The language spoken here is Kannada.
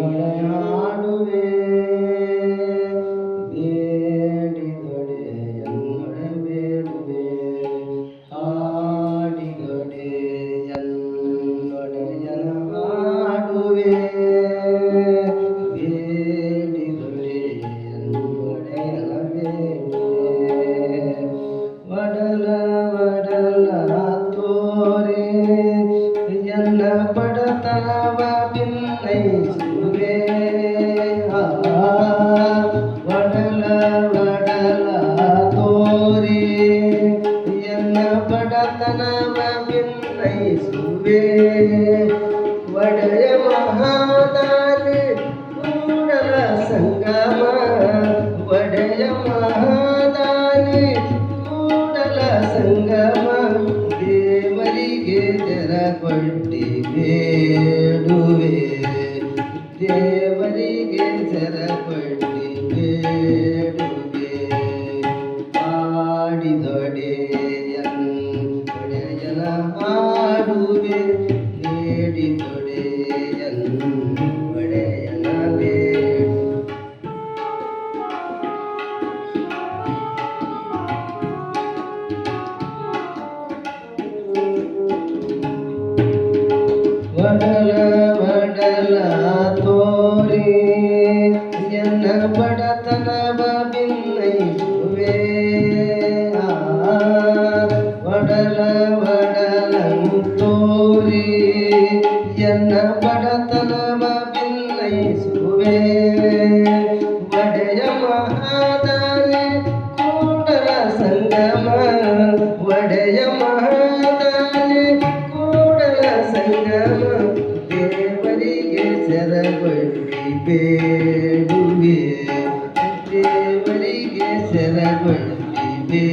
Gloria ಒಡೆಯ ಮಹಾದಾನಿ ಕೂಡಲ ಸಂಗಮ ಒಡೆಯ ಮಹಾದಾನಿ ಕೂಡಲ ಸಂಗಮ ದೇವರಿಗೆ ಜರ ಕೊಟ್ಟಿ വടല വടല തോരി എന്ന പടതനവില്ല என்ன படத்தன பிள்ளை சுவே வடைய மகாதாரி கூடர சங்கம. வடைய மகாதாரி கூடர சங்கம. தேவರಿಗೆ செரபடி ಬೇಡುವೆ ದೇವರಿಗೆ ಸೆರಬಡಿ ಬೇ